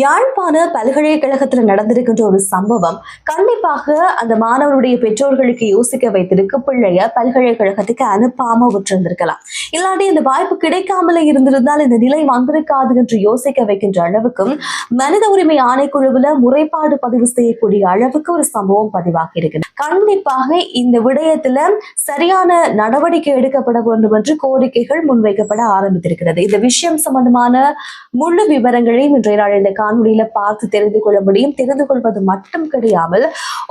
யாழ்ப்பாண பல்கலைக்கழகத்தில் நடந்திருக்கின்ற ஒரு சம்பவம். கண்டிப்பாக அந்த மாணவருடைய பெற்றோர்களுக்கு யோசிக்க வைத்திருக்கு பிள்ளைய பல்கலைக்கழகத்துக்கு அனுப்பாம விட்டிருந்திருக்கலாம். இல்லாட்டி இந்த வாய்ப்பு கிடைக்காமலே இருந்திருந்தால் இந்த நிலை வந்திருக்காது என்று யோசிக்க வைக்கின்ற அளவுக்கும் மனித உரிமை ஆணைக்குழுவுல முறைப்பாடு பதிவு செய்யக்கூடிய அளவுக்கு ஒரு சம்பவம் பதிவாகி இருக்கு கண்டிப்பாக இந்த விடயத்துல சரியான நடவடிக்கை எடுக்கப்பட வேண்டும் என்று கோரிக்கைகள் முன்வைக்கப்பட ஆரம்பித்திருக்கிறது. இந்த விஷயம் சம்பந்தமான முழு விவரங்களையும் இன்றைய நாள் இந்த காணொலியில பார்த்து தெரிந்து கொள்ள முடியும். தெரிந்து கொள்வது மட்டும் கிடையாமல்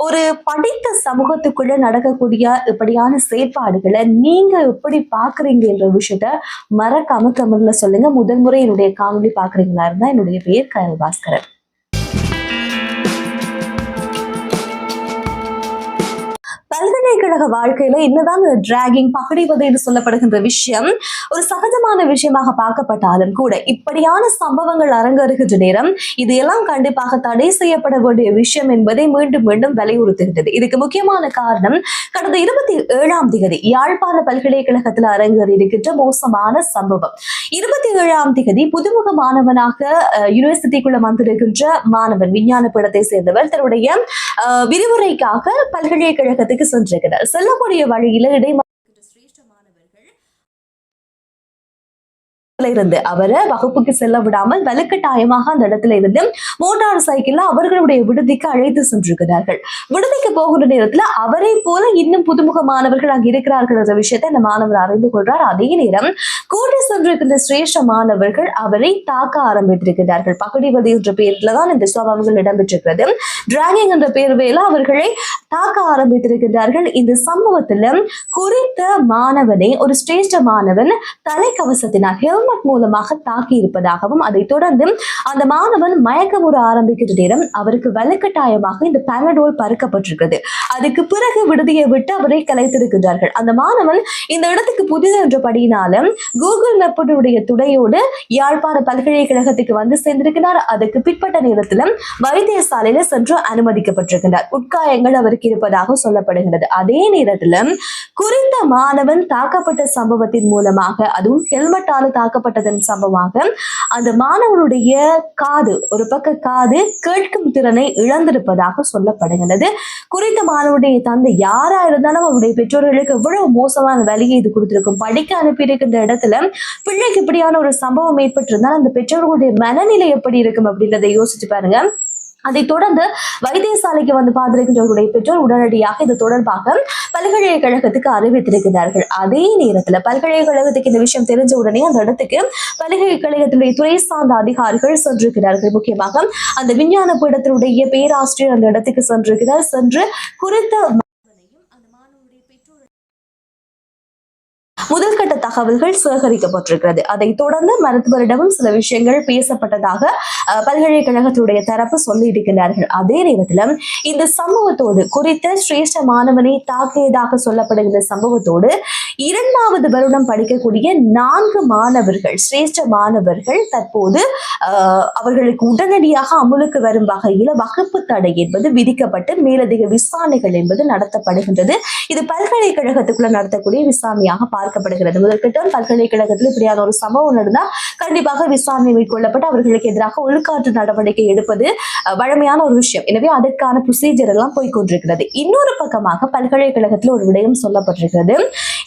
ஒரு படித்த சமூகத்துக்குள்ள நடக்கக்கூடிய இப்படியான செயற்பாடுகளை நீங்க எப்படி பாக்குறீங்க என்ற விஷயத்த மறக்காம கமெண்ட்ல சொல்லுங்க. முதல் முறை என்னுடைய காணொலி பாக்குறீங்களா இருந்தா என்னுடைய பேர் கயல் பாஸ்கரன். பல்கலைக்கழக வாழ்க்கையில என்னதான் இந்த டிராகிங் பகடிவது என்று சொல்லப்படுகின்ற விஷயம் ஒரு சகஜமான விஷயமாக பார்க்கப்பட்டாலும் கூட இப்படியான சம்பவங்கள் அரங்கருகின்ற நேரம் இது எல்லாம் கண்டிப்பாக தடை செய்யப்பட வேண்டிய விஷயம் என்பதை மீண்டும் மீண்டும் வலியுறுத்துகின்றது. இதுக்கு முக்கியமான காரணம் கடந்த இருபத்தி ஏழாம் திகதி யாழ்ப்பாண பல்கலைக்கழகத்தில் அரங்கேறி இருக்கின்ற மோசமான சம்பவம். இருபத்தி ஏழாம் திகதி புதுமுக மாணவனாக யூனிவர்சிட்டிக்குள்ள வந்திருக்கின்ற மாணவன் விஞ்ஞான பீடத்தை சேர்ந்தவர் தன்னுடைய விரிவுரைக்காக பல்கலைக்கழகத்துக்கு சென்றிருக்கிறார். செல்லக்கூடிய வழியில இடத்துல இருந்து அவரை வகுப்புக்கு செல்ல விடாமல் வலுக்கட்டாயமாக அந்த இடத்துல இருந்து மோட்டார் சைக்கிள்ல அவர்களுடைய விடுதிக்கு அழைத்து சென்றிருக்கிறார்கள். விடுதிக்கு போகிற நேரத்துல அவரை போல இன்னும் புதுமுக மாணவர்கள் அங்கு இருக்கிறார்கள் என்ற விஷயத்தை அந்த மாணவர் அறிந்து கொள்றார். அதே நேரம் கூட்டி சென்றிருக்கின்ற சிரேஷ்ட மாணவர்கள் அவரை தாக்க ஆரம்பித்திருக்கிறார்கள். பகடிவது என்ற பெயர்ல தான் இந்த சம்பவங்கள் இடம்பெற்றிருக்கிறது. டிராகிங் என்ற பேர்வையில அவர்களை தாக்க ஆரம்பித்திருக்கிறார்கள். இந்த சம்பவத்துல குறித்த மாணவனை ஒரு சிரேஷ்ட மாணவன் தலைக்கவசத்தினால் ஹெல்மெட் ஹெல்மெட் மூலமாக தாக்கி இருப்பதாகவும் அதைத் தொடர்ந்து அந்த மாணவன் மயக்கமுற ஆரம்பிக்கிற நேரம் அவருக்கு வலுக்கட்டாயமாக இந்த பேனடோல் பறக்கப்பட்டிருக்கிறது. அதுக்கு பிறகு விடுதியை விட்டு அவரை கலைத்திருக்கிறார்கள். அந்த மாணவன் இந்த இடத்துக்கு புதிது என்ற படியினாலும் கூகுள் மேப்புடைய துணையோடு யாழ்ப்பாண பல்கலைக்கழகத்துக்கு வந்து சேர்ந்திருக்கிறார். அதுக்கு பிற்பட்ட நேரத்தில் வைத்தியசாலையில சென்று அனுமதிக்கப்பட்டிருக்கிறார். உட்காயங்கள் அவருக்கு இருப்பதாக சொல்லப்படுகிறது. அதே நேரத்தில் குறித்த மாணவன் தாக்கப்பட்ட சம்பவத்தின் மூலமாக அதுவும் ஹெல்மெட்டால தாக்கப்பட்டதன் சம்பவமாக அந்த மாணவனுடைய காது ஒரு பக்க காது கேட்கும் திறனை இழந்திருப்பதாக சொல்லப்படுகிறது குறித்த மாணவனுடைய தந்தை யாரா இருந்தாலும் அவருடைய பெற்றோர்களுக்கு எவ்வளவு மோசமான வேலையை இது கொடுத்திருக்கும். படிக்க அனுப்பியிருக்கின்ற இடத்துல பிள்ளைக்கு இப்படியான ஒரு சம்பவம் ஏற்பட்டிருந்தால் அந்த பெற்றோர்களுடைய மனநிலை எப்படி இருக்கும் அப்படின்றத யோசிச்சு பாருங்க. அதைத் தொடர்ந்து வைத்தியசாலைக்கு வந்து பார்த்திருக்கின்றவர்களுடைய பெற்றோர் உடனடியாக இது தொடர்பாக பல்கலைக்கழகத்துக்கு அறிவித்திருக்கிறார்கள். அதே நேரத்தில் பல்கலைக்கழகத்துக்கு இந்த விஷயம் தெரிஞ்ச உடனே அந்த இடத்துக்கு பல்கலைக்கழகத்தினுடைய துறை சார்ந்த அதிகாரிகள் சென்றிருக்கிறார்கள். முக்கியமாக அந்த விஞ்ஞான பீடத்தினுடைய பேராசிரியர் அந்த இடத்துக்கு சென்றிருக்கிறார். சென்று குறித்த மாணவனையும் அந்த மாணவனுடைய பெற்றோர் முதல்கட்ட தகவல்கள் சேகரிக்கப்பட்டிருக்கிறது. அதைத் தொடர்ந்து மருத்துவரிடமும் சில விஷயங்கள் பேசப்பட்டதாக அஹ், பல்கலைக்கழகத்துடைய தரப்பு சொல்லியிருக்கிறார்கள். அதே நேரத்தில் இந்த சம்பவத்தோடு குறித்த சிரேஷ்ட மாணவனை தாக்கியதாக சொல்லப்படுகிற சம்பவத்தோடு இரண்டாவது வருடம் படிக்கக்கூடிய நான்கு மாணவர்கள் சிரேஷ்ட மாணவர்கள் தற்போது அவர்களுக்கு உடனடியாக அமுலுக்கு வரும் வகையில் வகுப்பு தடை என்பது விதிக்கப்பட்டு மேலதிக விசாரணைகள் என்பது நடத்தப்படுகின்றது. இது பல்கலைக்கழகத்துக்குள்ள நடத்தக்கூடிய விசாரணையாக பார்க்கப்படுகிறது. முதற்கட்டம் பல்கலைக்கழகத்தில் இப்படியான ஒரு சம்பவம் நடந்தால் கண்டிப்பாக விசாரணை மேற்கொள்ளப்பட்டு அவர்களுக்கு எதிராக ஒழுக்காற்று நடவடிக்கை எடுப்பது வழமையான ஒரு விஷயம். எனவே அதற்கான ப்ரொசீஜர் எல்லாம் போய்கொண்டிருக்கிறது இன்னொரு பக்கமாக பல்கலைக்கழகத்தில் ஒரு விடயம் சொல்லப்பட்டிருக்கிறது.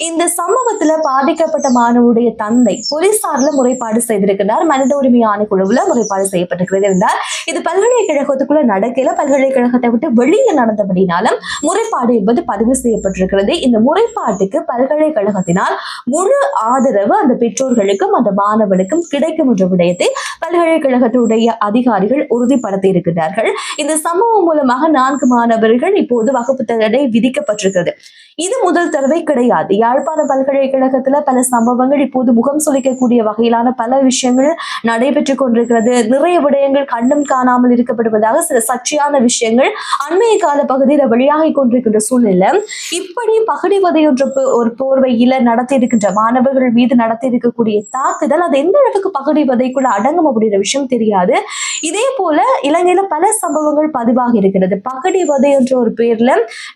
இந்த சம்பவத்துல பாதிக்கப்பட்ட மாணவருடைய தந்தை போலீசார்ல முறைப்பாடு செய்திருக்கிறார். மனித உரிமை ஆணைக்குழுவுல முறைப்பாடு செய்யப்பட்டிருக்கிறது என்றால் இது பல்கலைக்கழகத்துக்குள்ள நடக்கல. பல்கலைக்கழகத்தை விட்டு வெளியில நடந்தபடினாலும் முறைப்பாடு என்பது பதிவு செய்யப்பட்டிருக்கிறது. இந்த முறைப்பாட்டுக்கு பல்கலைக்கழகத்தினால் முழு ஆதரவு அந்த பெற்றோர்களுக்கும் அந்த மாணவனுக்கும் கிடைக்கும் என்ற விடயத்தை பல்கலைக்கழகத்துடைய அதிகாரிகள் உறுதிப்படுத்தி இருக்கிறார்கள். இந்த சம்பவம் மூலமாக நான்கு மாணவர்கள் இப்போது வகுப்பு தடை விதிக்கப்பட்டிருக்கிறது. இது முதல் தடவை கிடையாது. யாழ்ப்பாண பல்கலைக்கழகத்துல பல சம்பவங்கள் இப்போது முகம் சுளிக்கக்கூடிய வகையிலான பல விஷயங்கள் நடைபெற்றுக் கொண்டிருக்கிறது. நிறைய விடயங்கள் கண்ணும் காணாமல் இருக்கப்படுவதாக சில சர்ச்சையான விஷயங்கள் அண்மைய கால பகுதியில் வெளியாகி கொண்டிருக்கின்ற சூழ்நிலை. இப்படி பகடிவதை என்ற போ- ஒரு போர்வையில நடத்தி இருக்கின்ற மாணவர்கள் மீது நடத்தி இருக்கக்கூடிய தாக்குதல் அது எந்த அளவுக்கு பகடிவதைக்குள்ள அடங்கும் அப்படிங்கிற விஷயம் தெரியாது. இதே போல இலங்கையில பல சம்பவங்கள் பதிவாகி இருக்கிறது. பகடிவதை என்ற ஒரு பேர்ல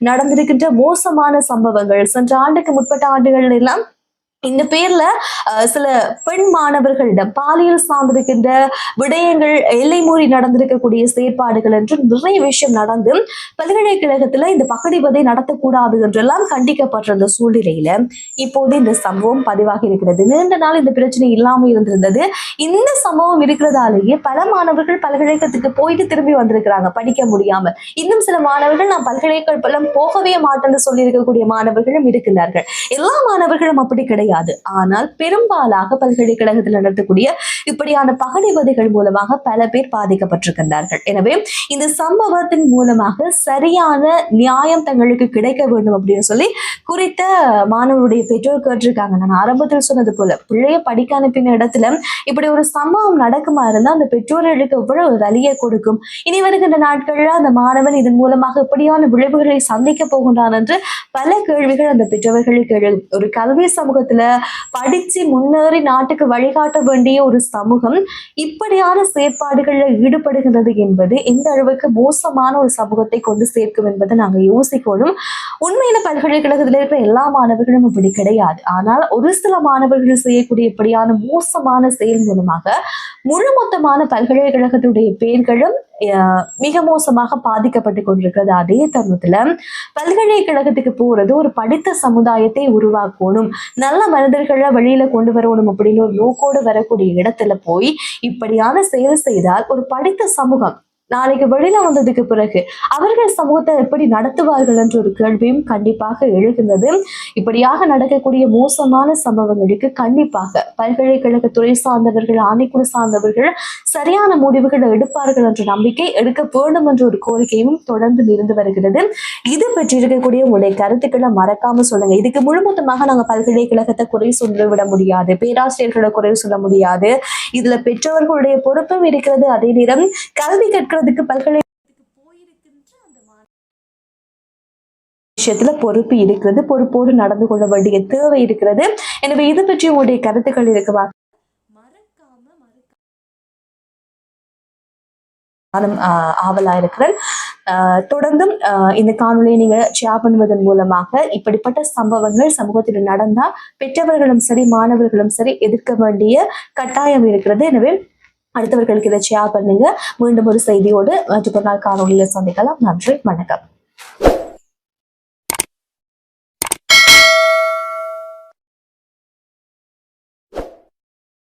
நடந்திருக்கின்ற மோசமான சம்பவங்கள் சென்ற ஆண்டுக்கு முற்பட்ட ஆண்டுகள் எல்லாம் இந்த பேர்ல சில பெண் மாணவர்களிடம் பாலியல் சார்ந்திருக்கின்ற விடயங்கள் எல்லை மூறி நடந்திருக்கக்கூடிய செயற்பாடுகள் என்று நிறைய விஷயம் நடந்து பல்கலைக்கழகத்துல இந்த பகடிவதை நடத்தக்கூடாது என்றெல்லாம் கண்டிக்கப்பட்டிருந்த சூழ்நிலையில இப்போது இந்த சம்பவம் பதிவாகி இருக்கிறது. நீண்ட நாள் இந்த பிரச்சனை இல்லாம இருந்திருந்தது. இந்த சம்பவம் இருக்கிறதாலேயே பல மாணவர்கள் பல்கலைக்கழகத்துக்கு போயிட்டு திரும்பி வந்திருக்கிறாங்க படிக்க முடியாம. இன்னும் சில மாணவர்கள் நான் பல்கலைக்கழகம் போகவே மாட்டேன்னு சொல்லி இருக்கக்கூடிய மாணவர்களும் இருக்கின்றார்கள். எல்லா மாணவர்களும் அப்படி கிடையாது. ஆனால் பெரும்பாலாக பல்கலைக்கழகத்தில் நடத்தக்கூடிய இப்படியான பகடைவதைகள் மூலமாக பல பேர் பாதிக்கப்பட்டிருக்கின்றார்கள். எனவே இந்த சம்பவத்தின் மூலமாக சரியான நியாயம் தங்களுக்கு கிடைக்க வேண்டும் அப்படின்னு சொல்லி குறித்த மாணவருடைய பெற்றோர் கேட்டிருக்காங்க. நான் ஆரம்பத்தில் சொன்னது போல பிள்ளைய படிக்க அனுப்பின இடத்துல இப்படி ஒரு சம்பவம் நடக்குமா இருந்தால் அந்த பெற்றோர்களுக்கு எவ்வளவு வலியை கொடுக்கும்? இனி வருகின்ற நாட்கள்ல அந்த மாணவன் இதன் மூலமாக எப்படியான விளைவுகளை சந்திக்க போகின்றான் என்று பல கேள்விகள் அந்த பெற்றோர்களுக்கு ஒரு கல்வி சமூகத்தில் படிச்சு முன்னேறி நாட்டுக்கு வழிகாட்ட வேண்டிய ஒரு சமூகம் இப்படியான செயற்பாடுகள்ல ஈடுபடுகின்றது என்பது எந்த அளவுக்கு மோசமான ஒரு சமூகத்தை கொண்டு சேர்க்கும் என்பதை நாங்க யோசிக்கணும். உண்மையில பல்கலைக்கழகத்தில் இருக்கிற எல்லா மாணவர்களும் இப்படி கிடையாது. ஆனால் ஒரு சில மாணவர்கள் செய்யக்கூடிய இப்படியான மோசமான செயல் மூலமாக முழு மொத்தமான பல்கலைக்கழகத்துடைய பெயர்களும் மிக மோசமாக பாதிக்கப்பட்டு கொண்டிருக்கிறது. அதே தருணத்துல பல்கலைக்கழகத்துக்கு போறது ஒரு படித்த சமுதாயத்தை உருவாக்கணும் நல்ல மனிதர்களை வெளியில கொண்டு வரணும் அப்படின்னு ஒரு நோக்கோடு வரக்கூடிய இடத்துல போய் இப்படியான செயல் செய்தால் ஒரு படித்த சமூகம் நாளைக்கு வெளியில வந்ததுக்கு பிறகு அவர்கள் சமூகத்தை எப்படி நடத்துவார்கள் என்ற ஒரு கேள்வியும் கண்டிப்பாக எழுகின்றது. இப்படியாக நடக்கக்கூடிய மோசமான சம்பவங்களுக்கு கண்டிப்பாக பல்கலைக்கழக துறை சார்ந்தவர்கள் ஆணைக்குழு சார்ந்தவர்கள் சரியான முடிவுகளை எடுப்பார்கள் என்ற நம்பிக்கை எடுக்க வேண்டும் என்ற ஒரு கோரிக்கையும் தொடர்ந்து இருந்து வருகிறது. இது பற்றி இருக்கக்கூடிய உங்களுடைய கருத்துக்களை மறக்காம சொல்லுங்க. இதுக்கு முழுமொத்தமாக நாங்க பல்கலைக்கழகத்தை குறை சொல்ல விட முடியாது. பேராசிரியர்களை குறை சொல்ல முடியாது. இதுல பெற்றவர்களுடைய பொறுப்பும் இருக்கிறது. அதே நேரம் கல்வி கற்கிறதுக்கு பல்கலை விஷயத்துல பொறுப்பு இருக்கிறது பொறுப்போடு நடந்து கொள்ள வேண்டிய தேவை இருக்கிறது. எனவே இது பற்றி உங்களுடைய கருத்துக்கள் இருக்குவா நானும் ஆவலா இருக்கிறேன். தொடர்ந்தும் இந்த காணொலியை நீங்க ஷேர் பண்ணுவதன் மூலமாக இப்படிப்பட்ட சம்பவங்கள் சமூகத்தில் நடந்தா பெற்றவர்களும் சரி மாணவர்களும் சரி எதிர்க்க வேண்டிய கட்டாயம் இருக்கிறது. எனவே அடுத்தவர்களுக்கு இதை ஷேர் பண்ணுங்க. மீண்டும் ஒரு செய்தியோடு மற்றொரு நாள் காணொலியில் சந்திக்கலாம். நன்றி வணக்கம்.